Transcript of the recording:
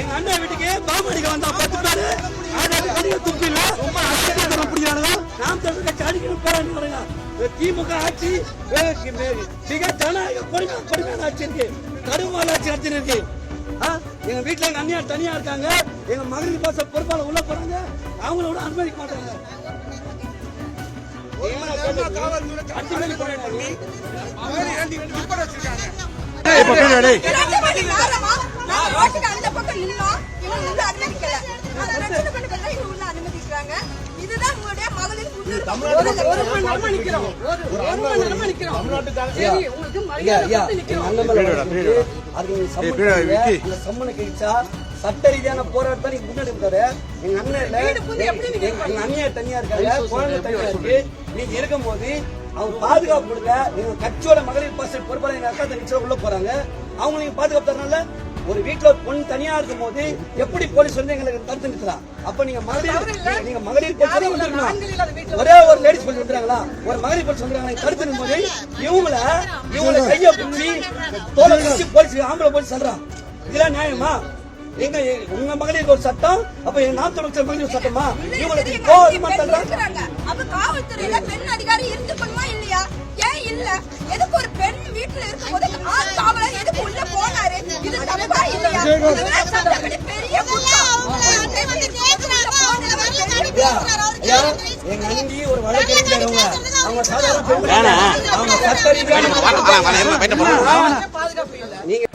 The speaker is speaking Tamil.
எங்க அண்ணன் வீட்டுக்கு பாம்படிக்க வந்தா பத்து பேரு. அதை கடிக்க துப்பில ரொம்ப அசைக்கிற முடியாதுங்க நாம் தமிழ் கட்சி அடிக்கணும் போறாங்க திமுக ஆட்சி மிக ஜனநாயக கொடுமை கொடுமையான ஆட்சி இருக்கு. கடுமையான ஆட்சி நடத்தி இருக்கு. ஆ, எங்க வீட்டுல எங்க அண்ணியார் தனியா இருக்காங்க. எங்க மகளிர் பாச பொறுப்பாளர் உள்ள போறாங்க. அவங்கள விட அனுமதிக்க மாட்டாங்க. இரண்டு சட்ட ரீதியான போராட்டத்தை நீங்க முன்னாடி இருந்தாரு எங்க அண்ணன் எங்க- எங்க தனியா இருக்காங்க குழந்தை தனியா இருக்கு நீங்க இருக்கும்போது அவங்க பாதுகாப்பு கொடுங்க. நீங்க கட்சியோட மகளிர் பாசல் பொறுப்பாளர் எங்க அக்கா தங்கச்சி உள்ள போறாங்க. அவங்க நீங்க பாதுகாப்பு தரனால ஒரு வீட்டுல பொண்ணு தனியா இருக்கும் போது எப்படி போலீஸ் வந்து எங்களுக்கு தடுத்து நிறுத்தலாம்? அப்ப நீங்க மகளிர் நீங்க- மகளிர் போலீஸ் வீட்டுல ஒரே ஒரு லேடிஸ் போலீஸ் வந்துறாங்களா ஒரு மகளிர் போலீஸ் வந்துறாங்க தடுத்து போது இவங்கள இவங்கள கைய பிடிச்சி தோலை பிடிச்சி போலீஸ் ஆம்பளை போலீஸ் சொல்றான். இதெல்லாம் நியாயமா? எங்க உங்க மகளிருக்கு ஒரு சட்டம் அப்ப எங்க மக்கள் மகளிர் சட்டமா? இவங்களுக்கு கோவமா இருக்கிறாங்க. அப்ப காவல்துறையில பெண் அதிகாரி இருந்துக்கணுமா இல்லையா? எங்க அண்டி ஒரு வழக்கறிஞர் அவங்க அவங்க சாதாரண பெண் கிடையாது. அவங்க பாதுகாப்பு இல்லை